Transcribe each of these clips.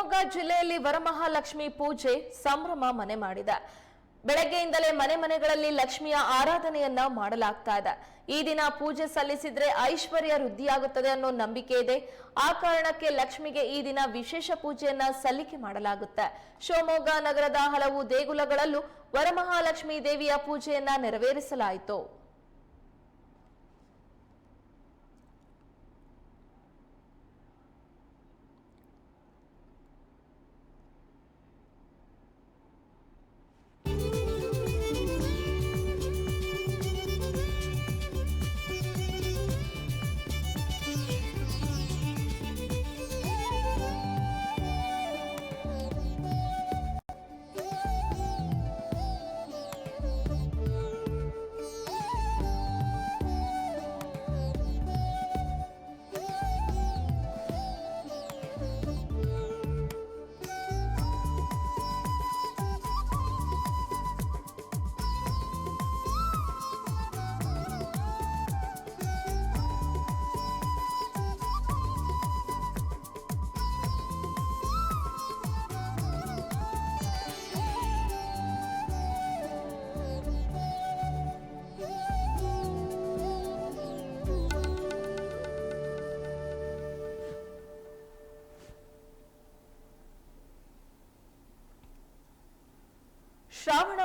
ಶಿವಮೊಗ್ಗ ಜಿಲ್ಲೆಯಲ್ಲಿ ವರಮಹಾಲಕ್ಷ್ಮಿ ಪೂಜೆ ಸಂಭ್ರಮ ಮನೆ ಮಾಡಿದೆ. ಬೆಳಗ್ಗೆಯಿಂದಲೇ ಮನೆ ಮನೆಗಳಲ್ಲಿ ಲಕ್ಷ್ಮಿಯ ಆರಾಧನೆಯನ್ನ ಮಾಡಲಾಗ್ತಾ ಇದೆ. ಈ ದಿನ ಪೂಜೆ ಸಲ್ಲಿಸಿದ್ರೆ ಐಶ್ವರ್ಯ ವೃದ್ಧಿಯಾಗುತ್ತದೆ ಅನ್ನೋ ನಂಬಿಕೆ ಇದೆ. ಆ ಕಾರಣಕ್ಕೆ ಲಕ್ಷ್ಮಿಗೆ ಈ ದಿನ ವಿಶೇಷ ಪೂಜೆಯನ್ನ ಸಲ್ಲಿಕೆ ಮಾಡಲಾಗುತ್ತೆ. ಶಿವಮೊಗ್ಗ ನಗರದ ಹಲವು ದೇಗುಲಗಳಲ್ಲೂ ವರಮಹಾಲಕ್ಷ್ಮಿ ದೇವಿಯ ಪೂಜೆಯನ್ನ ನೆರವೇರಿಸಲಾಯಿತು.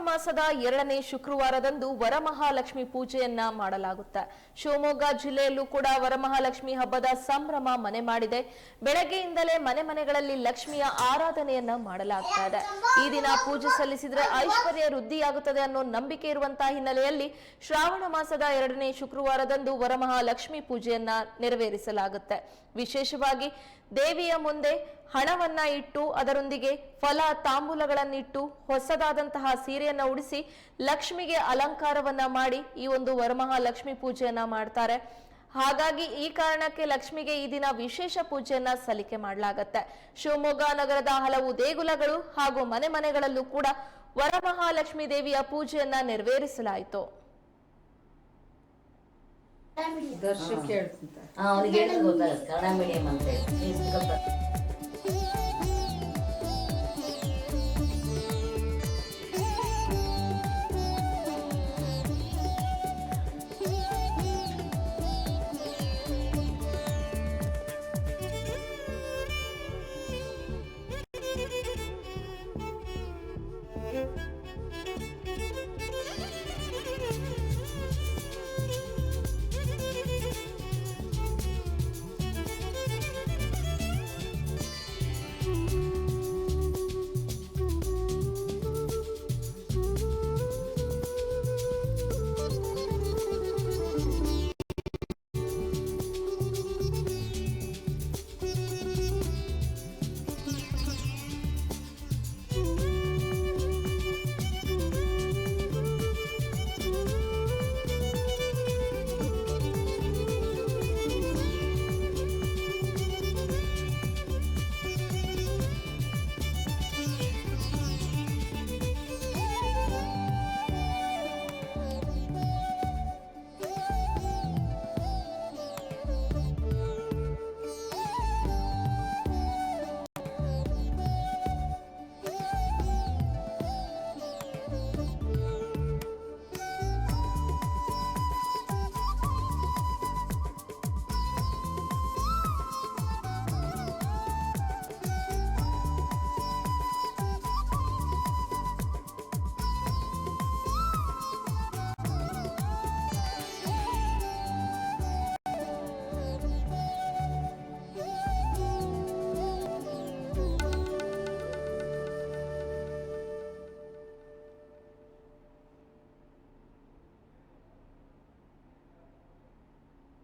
ಮಾಸದ ಎರಡನೇ ಶುಕ್ರವಾರದಂದು ವರಮಹಾಲಕ್ಷ್ಮಿ ಪೂಜೆಯನ್ನ ಮಾಡಲಾಗುತ್ತೆ. ಶಿವಮೊಗ್ಗ ಜಿಲ್ಲೆಯಲ್ಲೂ ಕೂಡ ವರಮಹಾಲಕ್ಷ್ಮಿ ಹಬ್ಬದ ಸಂಭ್ರಮ ಮನೆ ಮಾಡಿದೆ. ಬೆಳಗ್ಗೆಯಿಂದಲೇ ಮನೆ ಮನೆಗಳಲ್ಲಿ ಲಕ್ಷ್ಮಿಯ ಆರಾಧನೆಯನ್ನ ಮಾಡಲಾಗ್ತಾ ಇದೆ. ಈ ದಿನ ಪೂಜೆ ಸಲ್ಲಿಸಿದ್ರೆ ಐಶ್ವರ್ಯ ವೃದ್ಧಿಯಾಗುತ್ತದೆ ಅನ್ನೋ ನಂಬಿಕೆ ಇರುವಂತಹ ಹಿನ್ನೆಲೆಯಲ್ಲಿ ಶ್ರಾವಣ ಮಾಸದ ಎರಡನೇ ಶುಕ್ರವಾರದಂದು ವರಮಹಾಲಕ್ಷ್ಮಿ ಪೂಜೆಯನ್ನ ನೆರವೇರಿಸಲಾಗುತ್ತೆ. ವಿಶೇಷವಾಗಿ ದೇವಿಯ ಮುಂದೆ ಹಣವನ್ನ ಇಟ್ಟು ಅದರೊಂದಿಗೆ ಫಲ ತಾಂಬೂಲಗಳನ್ನಿಟ್ಟು ಹೊಸದಾದಂತಹ ಸೀರೆಯನ್ನ ಉಡಿಸಿ ಲಕ್ಷ್ಮಿಗೆ ಅಲಂಕಾರವನ್ನ ಮಾಡಿ ಈ ಒಂದು ವರಮಹಾಲಕ್ಷ್ಮಿ ಪೂಜೆಯನ್ನ ಮಾಡ್ತಾರೆ. ಹಾಗಾಗಿ ಈ ಕಾರಣಕ್ಕೆ ಲಕ್ಷ್ಮಿಗೆ ಈ ದಿನ ವಿಶೇಷ ಪೂಜೆಯನ್ನ ಸಲ್ಲಿಕೆ ಮಾಡಲಾಗತ್ತೆ. ಶಿವಮೊಗ್ಗ ನಗರದ ಹಲವು ದೇಗುಲಗಳು ಹಾಗೂ ಮನೆ ಮನೆಗಳಲ್ಲೂ ಕೂಡ ವರಮಹಾಲಕ್ಷ್ಮಿ ದೇವಿಯ ಪೂಜೆಯನ್ನ ನೆರವೇರಿಸಲಾಯಿತು. ದರ್ಶನ ಅವನಿಗೆ ಗೊತ್ತಾಗುತ್ತೆ. ಕನ್ನಡ ಮೀಡಿಯಂ ಅಂತ ಹೇಳಿ